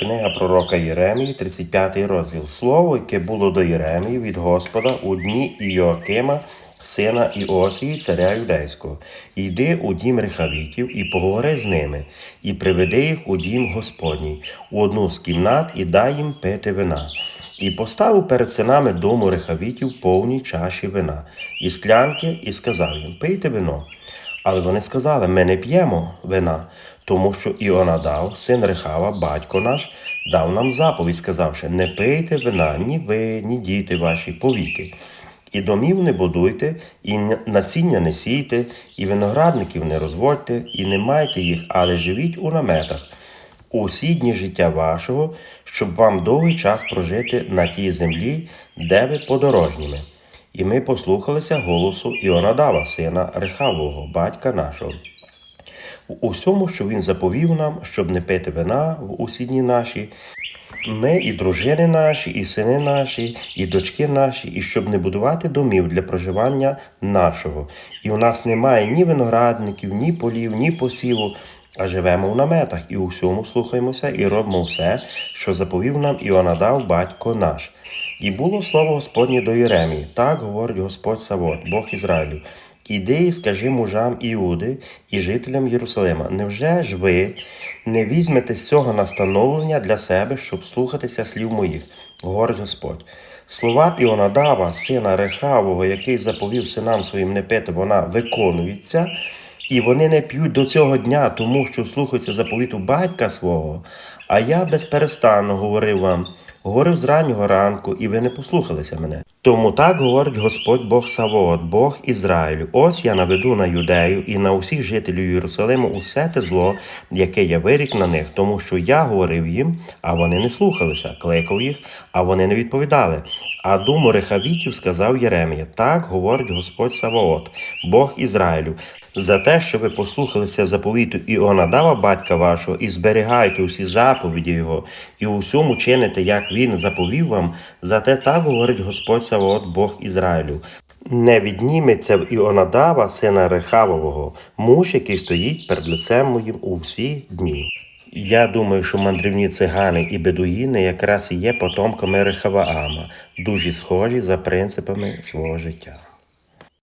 Книга пророка Єремії, 35 розділ. Слово, яке було до Єремії від Господа у дні Іоакима, сина Іосії, царя юдейського. Йди у дім рехавітів і поговори з ними, і приведи їх у дім Господній, у одну з кімнат, і дай їм пити вина. І поставив перед синами дому рехавітів повні чаші вина, і склянки, і сказав їм: Пийте вино. Але вони сказали: ми не п'ємо вина, тому що Іонадав, син Рехава, батько наш, дав нам заповідь, сказавши: не пийте вина, ні ви, ні діти ваші повіки. І домів не будуйте, і насіння не сійте, і виноградників не розводьте, і не майте їх, але живіть у наметах усі дні життя вашого, щоб вам довгий час прожити на тій землі, де ви подорожніми. І ми послухалися голосу Іонадава, сина Рехавого, батька нашого. У усьому, що він заповів нам, щоб не пити вина в усі дні наші, ми і дружини наші, і сини наші, і дочки наші, і щоб не будувати домів для проживання нашого. І у нас немає ні виноградників, ні полів, ні посіву, а живемо в наметах і у всьому слухаємося і робимо все, що заповів нам Іонадав, батько наш. І було слово Господнє до Єремії. Так говорить Господь Савот, Бог Ізраїлів. Іди і скажи мужам Іуди і жителям Єрусалима, невже ж ви не візьмете з цього настановлення для себе, щоб слухатися слів моїх, говорить Господь. Слова Іонадава, сина Рехавого, який заповів синам своїм не пити, вона виконується, і вони не п'ють до цього дня, тому що слухаються заповіту батька свого. А я безперестанно говорив вам, говорив з раннього ранку, і ви не послухалися мене. Тому так говорить Господь Бог Савоот, Бог Ізраїлю. Ось я наведу на юдею і на усіх жителів Єрусалиму усе те зло, яке я вирік на них, тому що я говорив їм, а вони не слухалися, кликав їх, а вони не відповідали. А думу рехавітів сказав Єремія: так говорить Господь Савоот, Бог Ізраїлю, за те, що ви послухалися заповіту Іонадава, батька вашого, і зберігаєте усі заповіді його, і у всьому чините, як він заповів вам, за те так говорить Господь Савоот, Бог Ізраїлю. Не відніметься в Іонадава, сина Рехавового, муж, який стоїть перед лицем моїм у всі дні. Я думаю, що мандрівні цигани і бедуїни якраз і є потомками Рехаваама, дуже схожі за принципами свого життя.